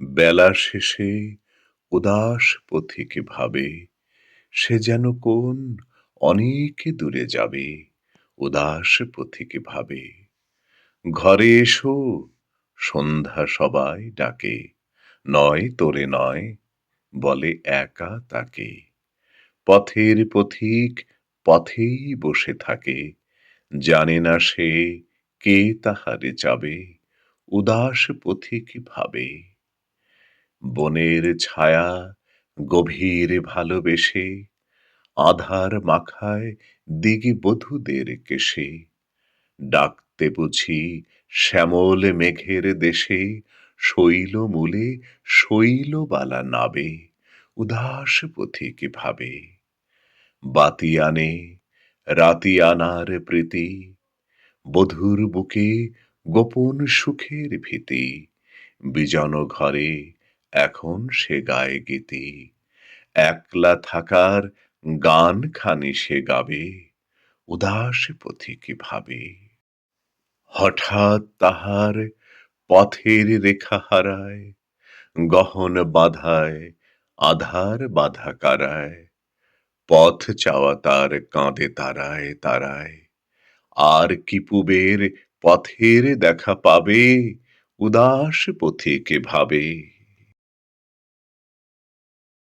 বেলা শেষে উদাস পথিকে ভাবে সে যেন কোন অনেক দূরে যাবে, উদাস পথিকে ভাবে। ঘরে এসো, সন্ধ্যা সবাই ডাকে, নয় তোরে নয় বলে একা তাকে। পথের পথিক পথেই বসে থাকে, জানে না সে কে তাহারে যাবে, উদাস পথিক ভাবে। বনের ছায়া গভীর ভালোবেসে, আধার মাখায় দিগি বধূদের কেশে। ডাকতে বুঝি শ্যামল মেঘের দেশে, শৈল শৈলমূলে শৈলবালা নাবে, উদাস পথিক ভাবে। বাতি আনে, রাতি আনার প্রীতি, বধুর বুকে গোপন সুখের ভীতি, বিজন ঘরে এখন সে গায়ে গীতি। একলা থাকার গান খানি সে গাবে, উদাস পথিক ভাবে? হঠাৎ তাহার পথের রেখা হারায়, গহন বাধায়, আধার বাধা কারায় পথ চাওয়া তার কাঁদে তারায় তারায়। আর কি পুবের পথের দেখা পাবে, উদাস পথিক ভাবে?